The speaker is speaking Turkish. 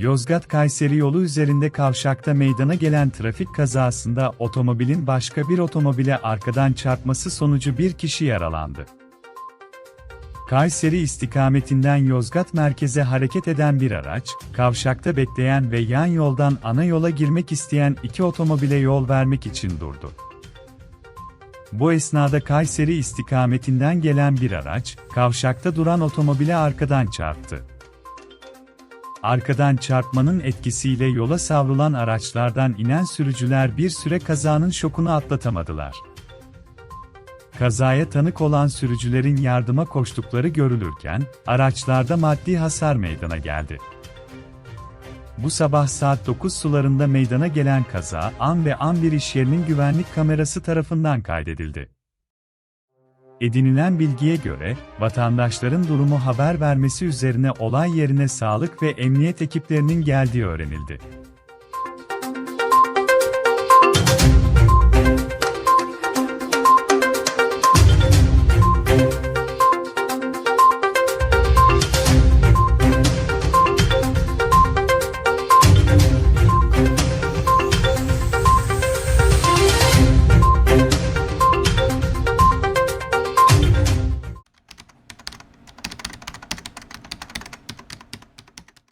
Yozgat-Kayseri yolu üzerinde kavşakta meydana gelen trafik kazasında otomobilin başka bir otomobile arkadan çarpması sonucu bir kişi yaralandı. Kayseri istikametinden Yozgat merkeze hareket eden bir araç, kavşakta bekleyen ve yan yoldan ana yola girmek isteyen iki otomobile yol vermek için durdu. Bu esnada Kayseri istikametinden gelen bir araç, kavşakta duran otomobile arkadan çarptı. Arkadan çarpmanın etkisiyle yola savrulan araçlardan inen sürücüler bir süre kazanın şokunu atlatamadılar. Kazaya tanık olan sürücülerin yardıma koştukları görülürken, araçlarda maddi hasar meydana geldi. Bu sabah saat 9 sularında meydana gelen kaza, an ve an bir iş yerinin güvenlik kamerası tarafından kaydedildi. Edinilen bilgiye göre, vatandaşların durumu haber vermesi üzerine olay yerine sağlık ve emniyet ekiplerinin geldiği öğrenildi.